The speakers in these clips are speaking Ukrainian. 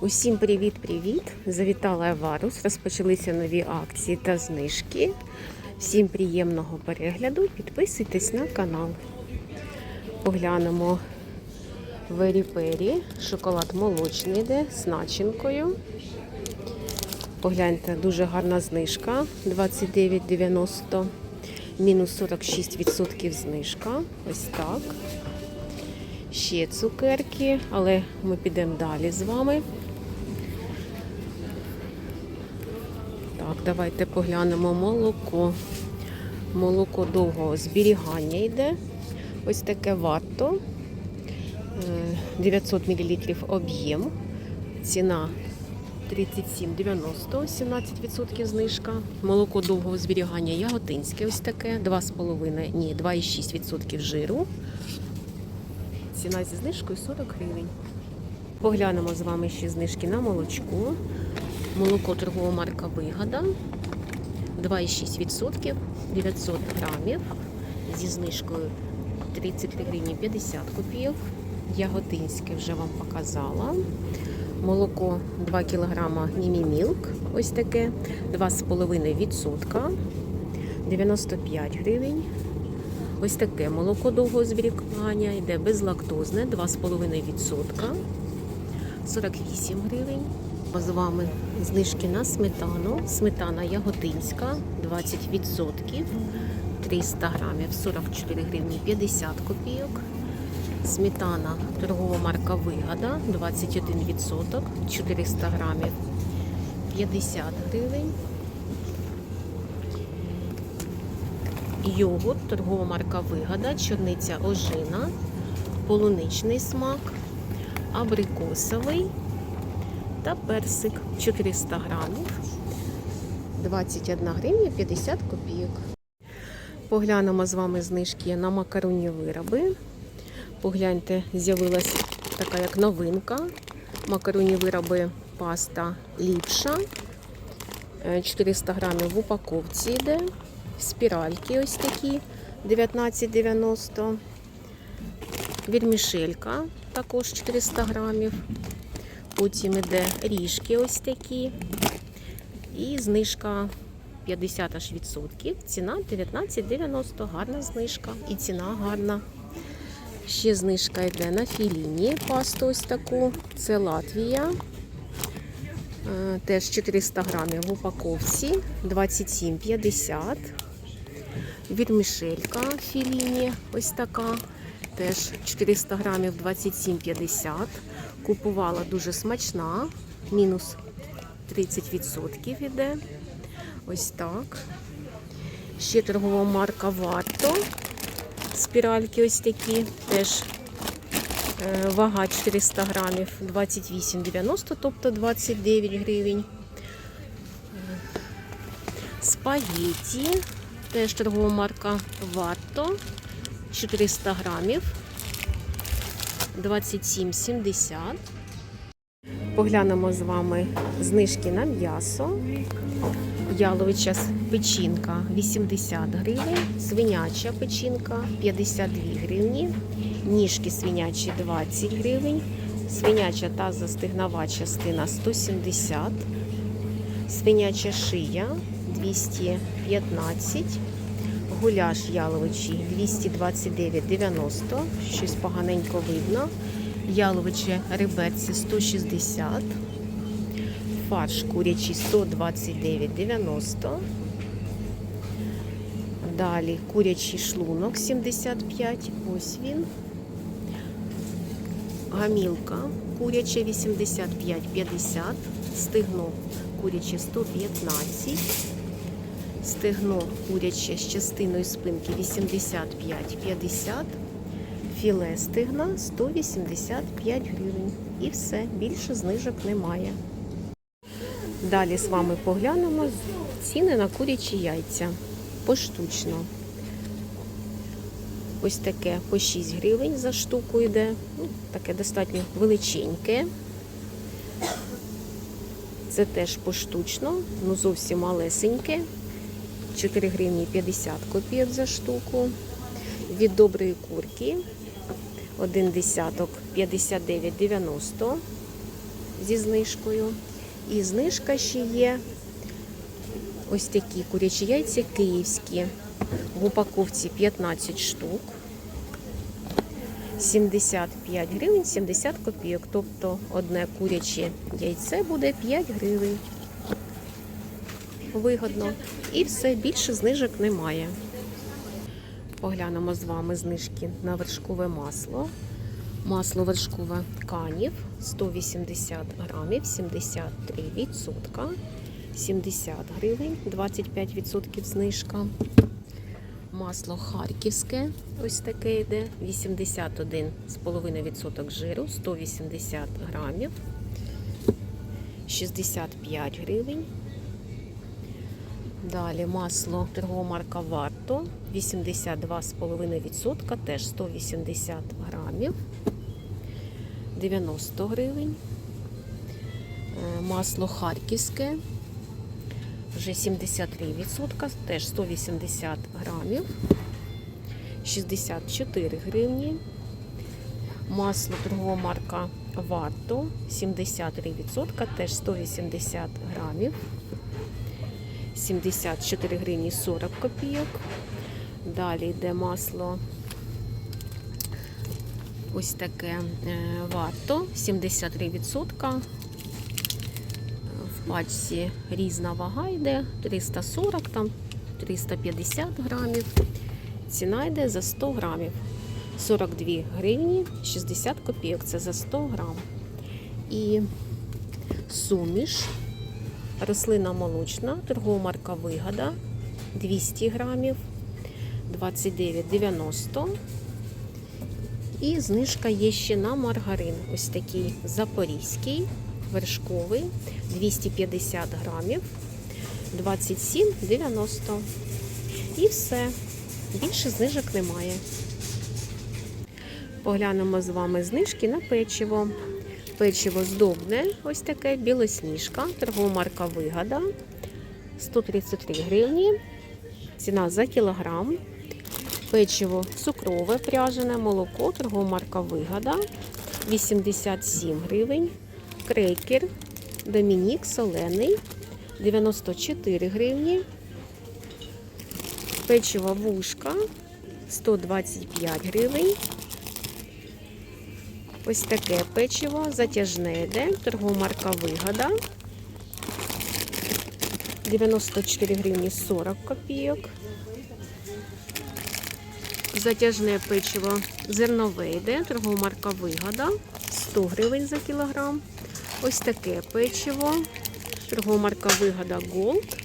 Усім привіт-привіт! Завітала Еварус. Розпочалися нові акції та знижки. Всім приємного перегляду. Підписуйтесь на канал. Поглянемо Вері-пері. Шоколад молочний йде з начинкою. Погляньте, дуже гарна знижка 29,90. Мінус 46% знижка. Ось так. Ще цукерки, але ми підемо далі з вами. Так, давайте поглянемо молоко. Молоко довгого зберігання йде. Ось таке варто. Е, 900 мл об'єм. Ціна 37,90, 17% знижка. Молоко довгого зберігання яготинське, ось таке, 2,5, ні, 2,6% жиру. Ціна зі знижкою 40 гривень. Поглянемо з вами ще знижки на молочко. Молоко торгова марка Вигода. 2,6%, 900 грамів. Зі знижкою 33 гривні 50 копійок. Яготинське вже вам показала. Молоко 2 кг Мімімілк. Ось таке. 2,5%. 95 гривень. Ось таке молоко довгого зберігання йде безлактозне 2,5%. 48 гривень. З вами знижки на сметану. Сметана яготинська 20%. 300 грамів 44 гривні 50 копійок. Сметана торгова марка Вигода 21%, 400 грамів 50 гривень. Йогурт, торгова марка Вигода, чорниця ожина, полуничний смак, абрикосовий та персик 400 грамів, 21 гривня 50 копійок. Поглянемо з вами знижки на макаронні вироби. Погляньте, з'явилась така як новинка. Макаронні вироби паста ліпша. Е, 400 грамів в упаковці йде. Спіральки ось такі 19,90. Вірмішелька також 400 грамів. Потім іде ріжки ось такі. І знижка 50 аж відсотків. Ціна 19,90. Гарна знижка. І ціна гарна. Ще знижка йде на філіні пасту ось таку. Це Латвія. Е, Теж 400 грамів в упаковці. 27,50. Вірмішелька філіні ось така. Теж 400 грамів 27,50. Купувала дуже смачна. Мінус 30% іде. Ось так. Ще торгова марка Варто. Спіральки ось такі. Теж е, вага 400 грамів 28,90, тобто 29 гривень. Спагетті. Теж торгова марка Варто. 400 грамів. 27,70. Поглянемо з вами знижки на м'ясо. Яловича печінка 80 гривень, свиняча печінка 52 гривні, ніжки свинячі 20 гривень, свиняча та застигнова частина 170, свиняча шия 215, гуляш яловичий 229,90, щось поганенько видно, яловиче реберці 160 фарш курячий 129,90. Далі курячий шлунок 75, ось він. Гамілка куряча 85,50, стегно куряче 115, стегно куряче з частиною спинки 85,50, філе стегна 185 гривень. І все, більше знижок немає. Далі з вами поглянемо ціни на курячі яйця поштучно. Ось таке по 6 гривень за штуку йде. Ну, таке достатньо величеньке. Це теж поштучно, ну зовсім малесеньке. 4 гривні 50 копійок за штуку. Від доброї курки один десяток 59,90. зі знижкою. І знижка ще є. Ось такі курячі яйця київські. В упаковці 15 штук. 75 гривень 70 копійок. Тобто одне куряче яйце буде 5 гривень. Вигодно. І все, більше знижок немає. Поглянемо з вами знижки на вершкове масло. Масло вершкове канів 180 грамів, 73 відсотка, 70 гривень, 25% знижка. Масло харківське, ось таке йде, 81,5% жиру, 180 грамів, 65 гривень. Далі масло торгова марка Варто 82,5%, теж 180 грамів, 90 гривень. Е, Масло харківське вже 73%, теж 180 грамів, 64 гривні. Масло торгова марка Варто 73%, теж 180 грамів. 74 гривні 40 копійок. Далі йде масло ось таке е, варто 73%. В пачці різна вага йде 340, там 350 грамів. Ціна йде за 100 грамів. 42 гривні 60 копійок. Це за 100 грам. І суміш Рослина молочна, торгова марка Вигода 200 грамів, 29,90. І знижка є ще на маргарин. Ось такий запорізький, вершковий, 250 грамів, 27,90. І все. Більше знижок немає. Поглянемо з вами знижки на печиво. Печиво здобне, ось таке, білосніжка, торгова марка Вигода. 133 гривні. Ціна за кілограм. Печиво цукрове, пряжене, молоко, торгова марка Вигода. 87 гривень. Крекер Домінік солений. 94 гривні. Печиво вушка 125 гривень. Ось таке печиво, затяжне йде, торгова марка Вигода. 94 гривні 40 копійок. Затяжне печиво зернове йде, торгова марка Вигода. 100 гривень за кілограм. Ось таке печиво, торгова марка Вигода Gold.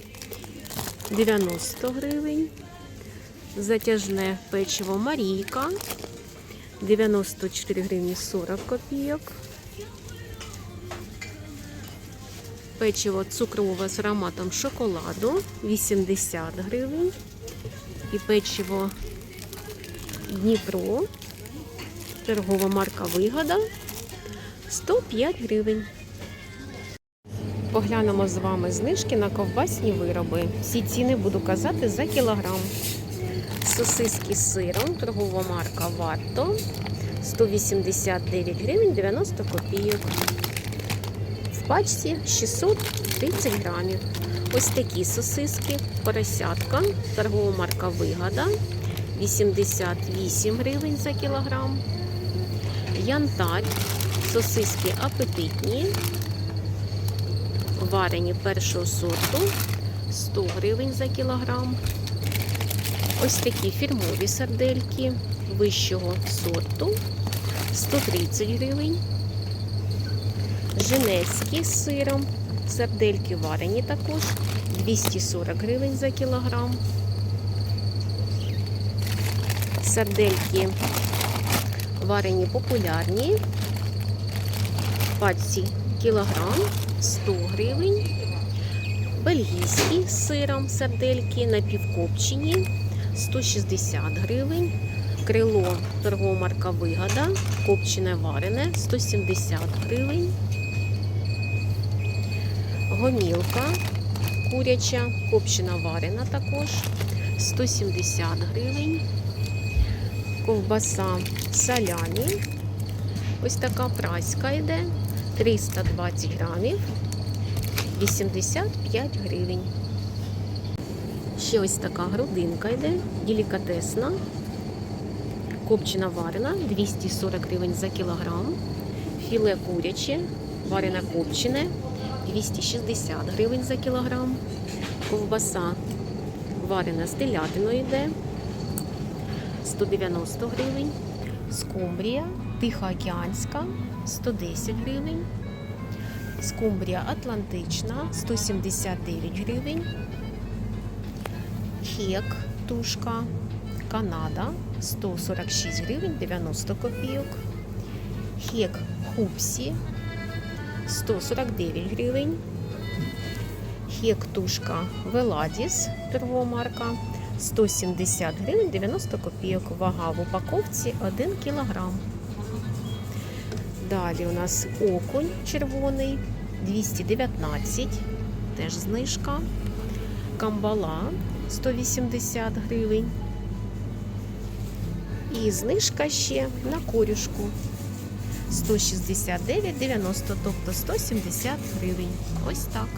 90 гривень. Затяжне печиво Марійка. 94 гривні 40 копійок. Печиво цукрове з ароматом шоколаду 80 гривень. І печиво Дніпро, торгова марка Вигода 105 гривень. Поглянемо з вами знижки на ковбасні вироби. Всі ціни буду казати за кілограм. Сосиски з сиром, торгова марка Варто 189 гривень 90 копійок. В пачці 630 грамів. Ось такі сосиски, поросятка, торгова марка Вигода 88 гривень за кілограм. Янтарь, сосиски апетитні, варені першого сорту 100 гривень за кілограм. Ось такі фірмові сардельки вищого сорту 130 гривень. Женецькі з сиром. Сардельки варені також 240 гривень за кілограм. Сардельки варені популярні. Пачці кілограм 100 гривень. Бельгійські з сиром сардельки напівкопчені 160 гривень. Крило торгова марка Вигода, копчене варене 170 гривень. Гомілка куряча, копчена варена також 170 гривень. Ковбаса саляні. Ось така праська йде 320 грамів, 85 гривень. Ще ось така грудинка йде, делікатесна, копчена варена, 240 гривень за кілограм, філе куряче, варене копчене, 260 гривень за кілограм, ковбаса варена з телятиною йде, 190 гривень, скумбрія тихоокеанська, 110 гривень, скумбрія атлантична, 179 гривень, хек, тушка, Канада 146 гривень 90 копійок. Хек Хупсі 149 гривень. Хек тушка Веладіс торгова марка 170 гривень 90 копійок. Вага в упаковці 1 кілограм. Далі у нас окунь червоний 219, теж знижка. Камбала 180 гривень. І знижка ще на корюшку 169,90, тобто 170 гривень. Ось так.